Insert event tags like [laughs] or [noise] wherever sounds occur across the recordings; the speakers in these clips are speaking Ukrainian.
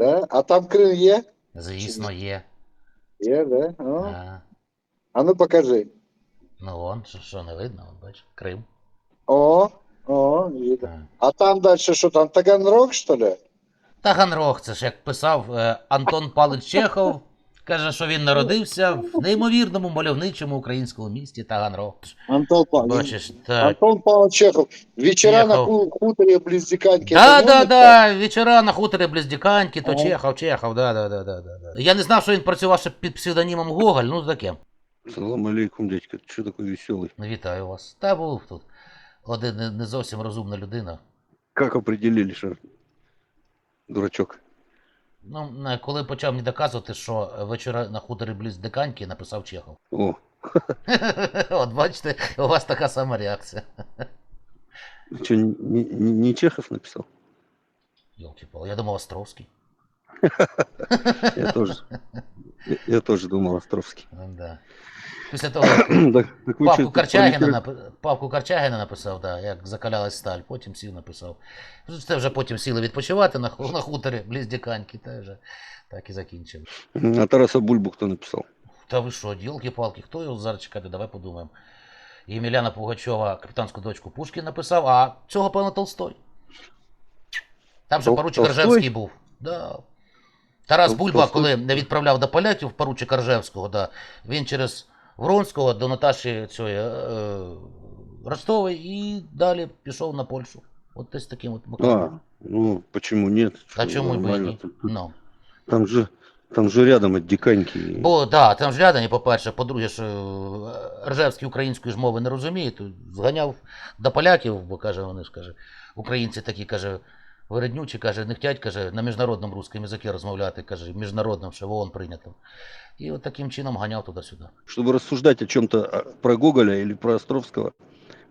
Да? А там Крим є? Звісно, є. Є, да? О. А, А ну покажи. ну вон, що, що не видно, он, бач, Крим. О, о, видно. А. А там далі що там, Таганрог, що ли? Таганрог, це ж як писав е, Антон Палич Чехов, каже, що він народився в неймовірному мальовничому українському місті Таганрог. Антон Павлович. Бачиш, так. Антон Павлович Чехов. Вечера на Чехов. ху- хуторі близ Диканьки. Да, Это да, он да, вечора на хуторі Близдіканьки, то Ага. Чехов, Чехов, да, да, да, да, да, да. Я не знав, що він працював ще під псевдонімом Гоголь, ну таке. Салам алейкум, дядька. Ты что такой веселый? Ну, Вітаю вас. Та був тут. Один не, не зовсім розумна людина. Как определили, что дурачок? Ну, коли почав мені доказувати, що вечора на хуторі бліз Диканьки написав Чехов. О, [laughs] От бачите, у вас така сама реакція. Що, не, Чехов написал? йолки пал я думав Островський. [laughs] Я тоже. я- тоже думал Островский. Да. Після того, [clears throat] так, так вы Павку чё, Карчагіна, напи- Павку Карчагіна написав, да, як закалялась сталь, потім сів написав. Це вже потім сіли відпочивати на, на хуторі близь Диканьки, та вже так і закінчив. А Тараса Бульбу кто написал? Та ви що, ділки-палки, хто його зараз чекати, давай подумаємо. І Емельяна Пугачова капітанську дочку Пушкін написав, а цього, певно, Толстой. Там же Тол- поручик Толстой? Ржевський був. Да. Тарас Тол- Бульба, Толстой? коли не відправляв до поляків поручика Ржевського, да, він через Вронського до Наташі цієї, е, Ростової і далі пішов на Польщу. От десь таким от А, макаром. ну почему нет? А чому б і ні? Ну. Там же, там же рядом от Диканьки. Бо да, там ж рядані, по-перше, по-друге, що е, Ржевський української ж мови не розуміє, то зганяв до поляків, бо каже, вони ж каже, українці такі каже, виреднючі, каже, не хотять, каже, на міжнародному русскому язикі розмовляти, каже, міжнародному, що в ООН прийнято. І от таким чином ганяв туди-сюди. Чтобы рассуждать о чем-то про Гоголя или про Островского.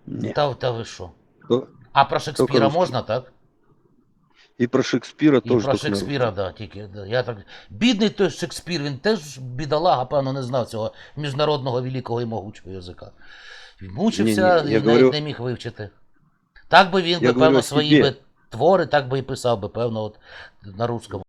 Нет. Та, та ви що? То- А про Шекспіра можна, так? И про Шекспира І тоже. про Шекспіра, да, тільки. Да. Я так... Бідний той Шекспір, він теж бідолага, певно, не знав цього міжнародного великого і могучого язика. Він Мучився Ні-ні, і я навіть говорю- не міг вивчити. Так би він, Я би, певно, свої би твори так би і писав би, певно, от, на русскому.